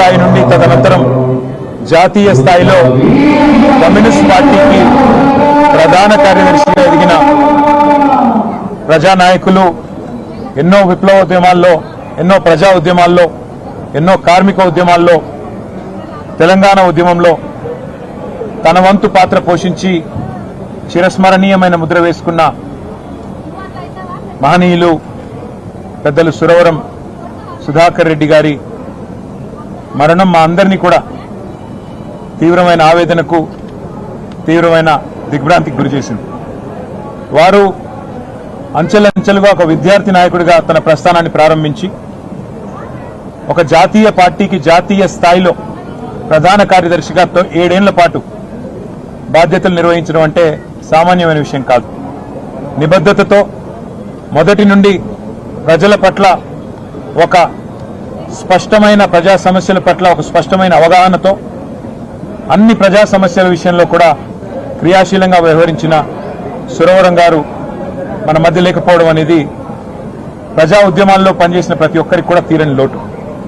తదనంతరం జాతీయ స్థాయిలో కమ్యూనిస్ట్ పార్టీకి ప్రధాన కార్యదర్శిగా ఎదిగిన ప్రజానాయకులు ఎన్నో విప్లవోద్యమాల్లో ఎన్నో ప్రజా ఉద్యమాల్లో ఎన్నో కార్మిక ఉద్యమాల్లో తెలంగాణ ఉద్యమంలో తన వంతు పాత్ర పోషించి చిరస్మరణీయమైన ముద్ర వేసుకున్న మహనీయులు పెద్దలు సురవరం సుధాకర్ రెడ్డి గారి మరణం మా అందరినీ కూడా తీవ్రమైన ఆవేదనకు తీవ్రమైన దిగ్భ్రాంతికి గురి చేసింది. వారు అంచెలంచెలుగా ఒక విద్యార్థి నాయకుడిగా తన ప్రస్థానాన్ని ప్రారంభించి ఒక జాతీయ పార్టీకి జాతీయ స్థాయిలో ప్రధాన కార్యదర్శిగా ఏడేళ్ళ పాటు బాధ్యతలు నిర్వహించడం అంటే సామాన్యమైన విషయం కాదు. నిబద్ధతతో మొదటి నుండి ప్రజల పట్ల ఒక స్పష్టమైన ప్రజా సమస్యల పట్ల ఒక స్పష్టమైన అవగాహనతో అన్ని ప్రజా సమస్యల విషయంలో కూడా క్రియాశీలంగా వ్యవహరించిన సురవరం గారు మన మధ్య లేకపోవడం అనేది ప్రజా ఉద్యమాల్లో పనిచేసిన ప్రతి ఒక్కరికి కూడా తీరని లోటు.